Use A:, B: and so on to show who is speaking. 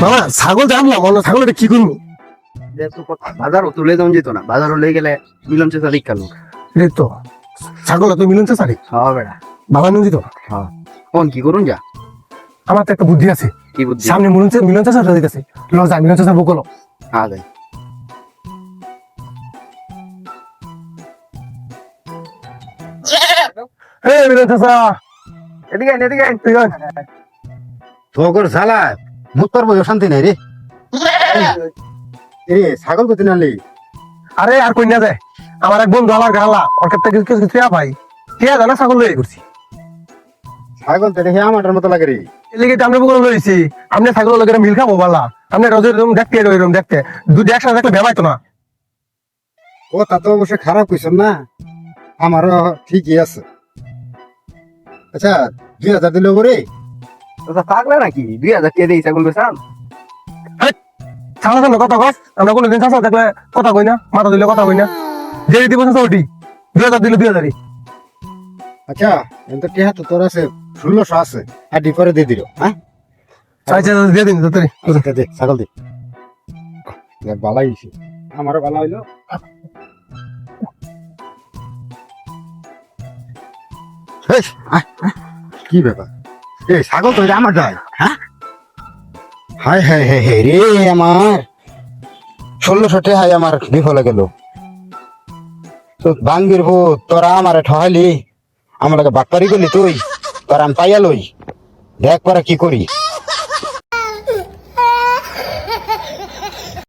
A: মামা ছাগল জানলাম অন্য ছাগল এটা কি করব?
B: বাজারও তুলে যাওয়া যেত না বাজারও লয়ে গেলে মিলন চেষ্টা দিক কালো
A: এই তো ছাগল তো মিলন চাষারি
B: হ্যাঁ বেড়া।
A: বাবা নুন দিত
B: হ্যাঁ। কোন কি করুন যা।
A: আমার তো একটা বুদ্ধি আছে।
B: কি বুদ্ধি?
A: সামনে মিলন চা- মিলন চাষা দিতেছে লজা মিলন চাষা বকলো।
B: হ্যাঁ যাই
A: এই মিলন চাষা
B: এদিকে এদিকে
A: আছে
C: তোর শালা। মুখ পারব শান্তি নাই রে। এ ছাগল কোথায় নালি
A: আরে আর কই না যায় আমার এক বন্ধু আমার গালা ওর কাছ থেকে কিছু টিয়া পাই। টিয়া জানা ছাগল লই করছি
C: ছাগল তো দেখে আমাদের মতো লাগে রে।
A: এর লেগে তো আমরা বকলো লইছি আপনি ছাগল লগে মিল খাব বালা। আপনি রোজের রুম দেখতে এরকম দেখতে। দুটো একসাথে দেখলে ভেবাইতো না।
C: ও তা তো অবশ্য খারাপ কইছেন না। আমারও ঠিকই আছে। আচ্ছা দুই হাজার দিলে করে
B: তোরা পাগলা নাকি? দুই হাজার কে ছাগল
A: সামনে কথা কস। আমরা কোনোদিন ছাগল দেখলে কথা কই না মাথা দিলে কথা কই না। যে দিব ওটি দুই হাজার দিলে দুই হাজারই।
C: আচ্ছা এত টিহা তো তোর আছে ষোলোশো আছে। আর ডি করে দিয়ে দিল হ্যাঁ?
A: চাই চাই দিয়ে দিন তাড়াতাড়ি।
C: আচ্ছা, দে ছাগল দে। বালাই হইছে। আমারও বালা হইল। কি ব্যাপার? এ, ছাগল তো আমার যায় হ্যাঁ? রে আমার। টেহাই আমার বিফলে গেল। তো বাঙ্গির ভূত তোরা আমারে ঠহালি আমার বাটপারি করলি তুই, তোর আমি পাইয়া লই। দেখ পরে কি করি।